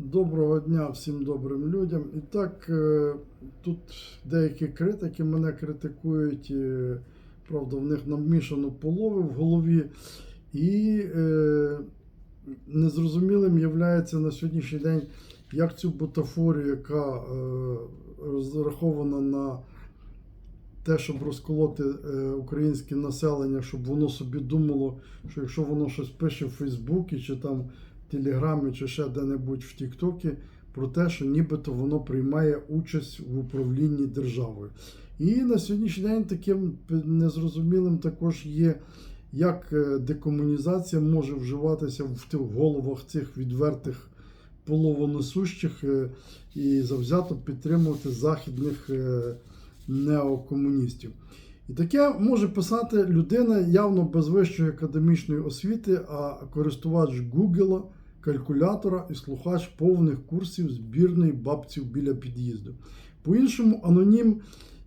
Доброго дня всім добрим людям. І так, е, тут деякі критики мене критикують, е, правда, в них намішано полови в голові. І е, незрозумілим є на сьогоднішній день, як цю бутафорію, яка розрахована на те, щоб розколоти українське населення, щоб воно собі думало, що якщо воно щось пише в Фейсбуці чи там Телеграмі, чи ще де-небудь в Тіктокі, про те, що нібито воно приймає участь в управлінні державою. І на сьогоднішній день таким незрозумілим також є, як е, декомунізація може вживатися в головах цих відвертих половонесущих е, і завзято підтримувати західних е, неокомуністів. І таке може писати людина явно без вищої академічної освіти, а користувач Google, калькулятора і слухач повних курсів збірної бабців біля під'їзду. По-іншому, анонім,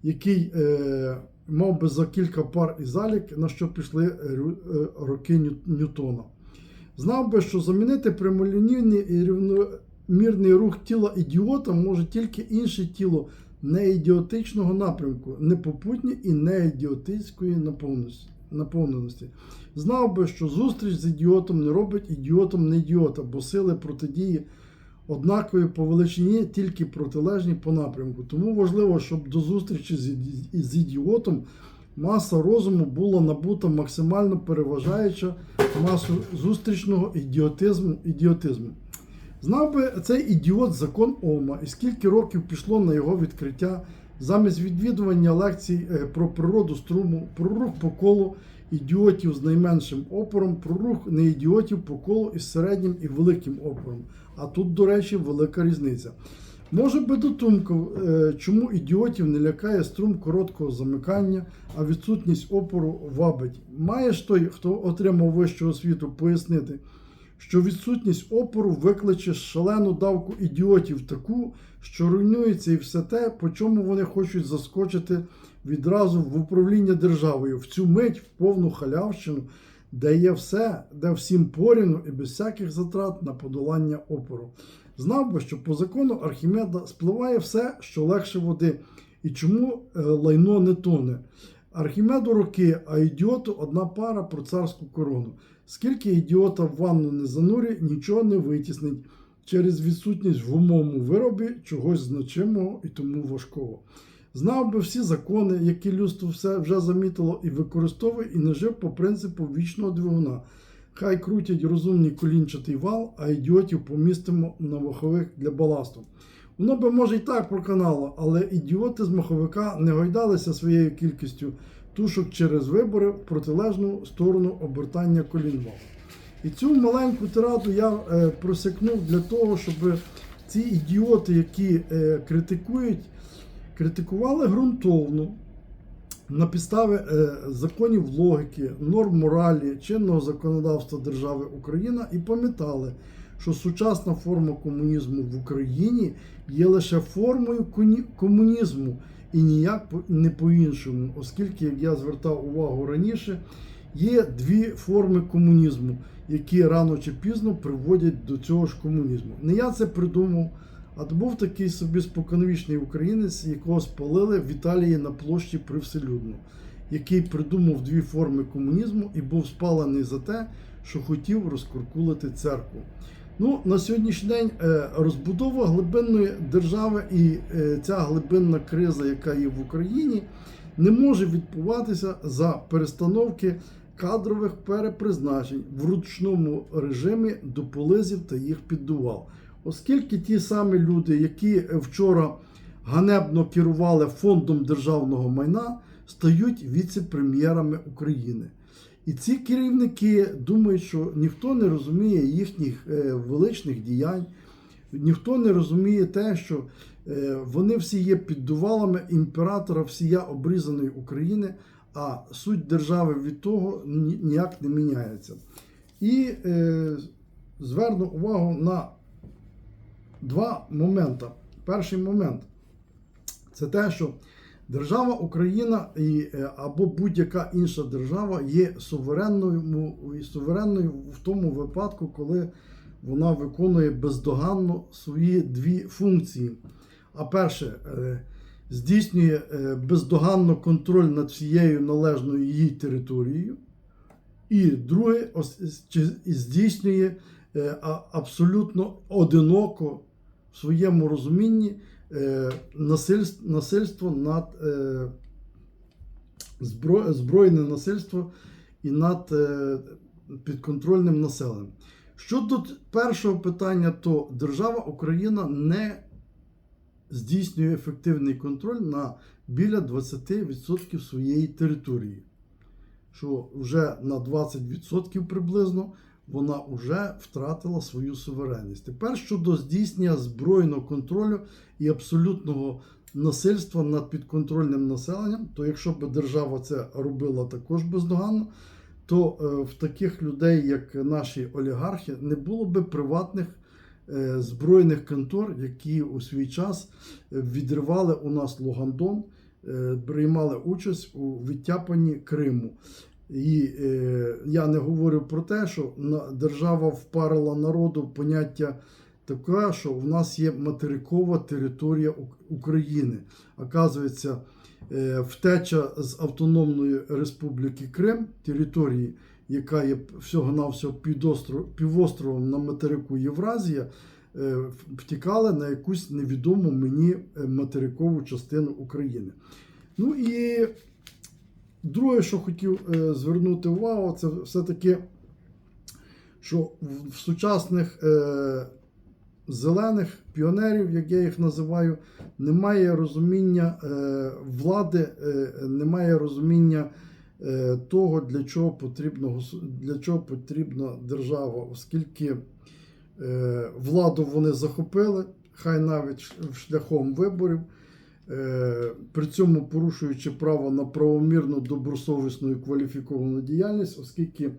який е, мав би за кілька пар і залік, на що пішли рю- е, роки Ньютона. Знав би, що замінити прямолінійний і рівномірний рух тіла ідіота може тільки інше тіло неідіотичного напрямку, непопутні і неідіотичської наповненості- наповненості. Знав би, що зустріч з ідіотом не робить ідіотом не ідіота, бо сили протидії однакові по величині, тільки протилежні по напрямку. Тому важливо, щоб до зустрічі з ідіотом маса розуму була набута максимально переважаюча масу зустрічного ідіотизму. ідіотизму. Знав би цей ідіот закон Ома, і скільки років пішло на його відкриття замість відвідування лекцій е, про природу струму, про рух по колу ідіотів з найменшим опором, про рух неідіотів по колу із середнім і великим опором. А тут, до речі, велика різниця. Може би до е, чому ідіотів не лякає струм короткого замикання, а відсутність опору вабить. Маєш той, хто отримав вищу освіту, пояснити, що відсутність опору викличе шалену давку ідіотів таку, що руйнується і все те, по чому вони хочуть заскочити відразу в управління державою, в цю мить, в повну халявщину, де є все, де всім порівну і без всяких затрат на подолання опору. Знав би, що по закону Архімеда спливає все, що легше води, і чому е, лайно не тоне. Архімеду роки, а ідіоту одна пара про царську корону. Скільки ідіота в ванну не занурі, нічого не витіснить через відсутність в умовому виробі чогось значимого і тому важкого. Знав би всі закони, які людство все вже замітило і використовує, і не жив по принципу вічного двигуна. Хай крутять розумний колінчатий вал, а ідіотів помістимо на маховик для баласту. Воно би може і так проканало, але ідіоти з маховика не гойдалися своєю кількістю тушок через вибори в протилежну сторону обертання колін валу. І цю маленьку тираду я е, просякнув для того, щоб ці ідіоти, які е, критикують, критикували ґрунтовно на підставі е, законів логіки, норм моралі, чинного законодавства держави Україна і пам'ятали, що сучасна форма комунізму в Україні є лише формою комунізму і ніяк не по-іншому, оскільки, як я звертав увагу раніше, є дві форми комунізму, які рано чи пізно приводять до цього ж комунізму. Не я це придумав, а то був такий собі споконвічний українець, якого спалили в Італії на площі Привселюдно, який придумав дві форми комунізму і був спалений за те, що хотів розкуркулити церкву. Ну, на сьогоднішній день е, розбудова глибинної держави і е, ця глибинна криза, яка є в Україні, не може відбуватися за перестановки кадрових перепризначень в ручному режимі до полизів та їх піддувал. Оскільки ті самі люди, які вчора ганебно керували фондом державного майна, стають віце-прем'єрами України. І ці керівники думають, що ніхто не розуміє їхніх е, величних діянь, ніхто не розуміє те, що е, вони всі є піддувалами імператора всія обрізаної України, а суть держави від того ніяк не міняється. І е, зверну увагу на два моменти. Перший момент це те, що держава Україна і, е, або будь-яка інша держава є суверенною, суверенною в тому випадку, коли вона виконує бездоганно свої дві функції. А перше, е, здійснює е, бездоганно контроль над всією належною її територією. І друге, здійснює е, абсолютно одиноко в своєму розумінні е, насильство, над збройне насильство і над підконтрольним населенням. Щодо першого питання, то держава Україна не здійснює ефективний контроль на біля 20% своєї території, що вже на 20% приблизно вона вже втратила свою суверенність. Тепер щодо здійснення збройного контролю і абсолютного насильства над підконтрольним населенням, то якщо б держава це робила також бездоганно, то е, в таких людей, як наші олігархи, не було би приватних збройних контор, які у свій час е, відривали у нас Лугандон, е, приймали участь у відтяпанні Криму. І е, я не говорю про те, що держава впарила народу поняття таке, що в нас є материкова територія України. Оказується, е, втеча з Автономної Республіки Крим, території, яка є всього-навсього півостров- півостровом на материку Євразія, е, втікали на якусь невідому мені е, материкову частину України. Ну і друге, що хотів е, звернути увагу, це все-таки, що в, сучасних зелених піонерів, як я їх називаю, немає розуміння влади, немає розуміння того, для чого потрібно для чого потрібна держава, оскільки е, владу вони захопили, хай навіть шляхом виборів. Е, При цьому порушуючи право на правомірну добросовісну і кваліфіковану діяльність, оскільки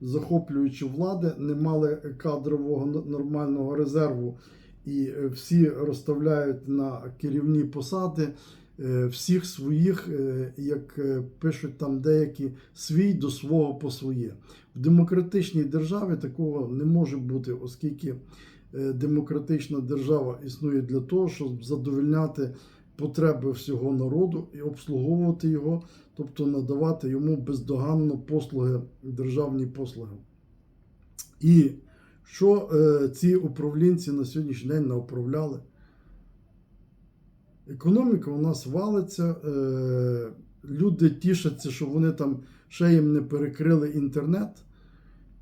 захоплюючи влади, не мали кадрового нормального резерву, і е, всі розставляють на керівні посади е, всіх своїх, е, як е, пишуть там деякі, свій до свого по своє. В демократичній державі такого не може бути, оскільки е, демократична держава існує для того, щоб задовольняти потреби всього народу і обслуговувати його, тобто надавати йому бездоганно послуги, державні послуги. І що е, ці управлінці на сьогоднішній день направляли? Економіка у нас валиться, е, люди тішаться, що вони там ще їм не перекрили інтернет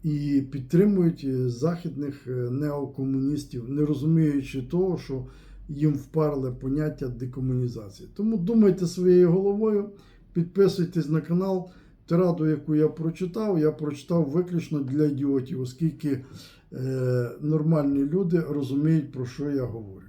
і підтримують е, західних е, неокомуністів, не розуміючи того, що їм впарли поняття декомунізації. Тому думайте своєю головою, підписуйтесь на канал. Тираду, яку я прочитав, я прочитав виключно для ідіотів, оскільки е, нормальні люди розуміють, про що я говорю.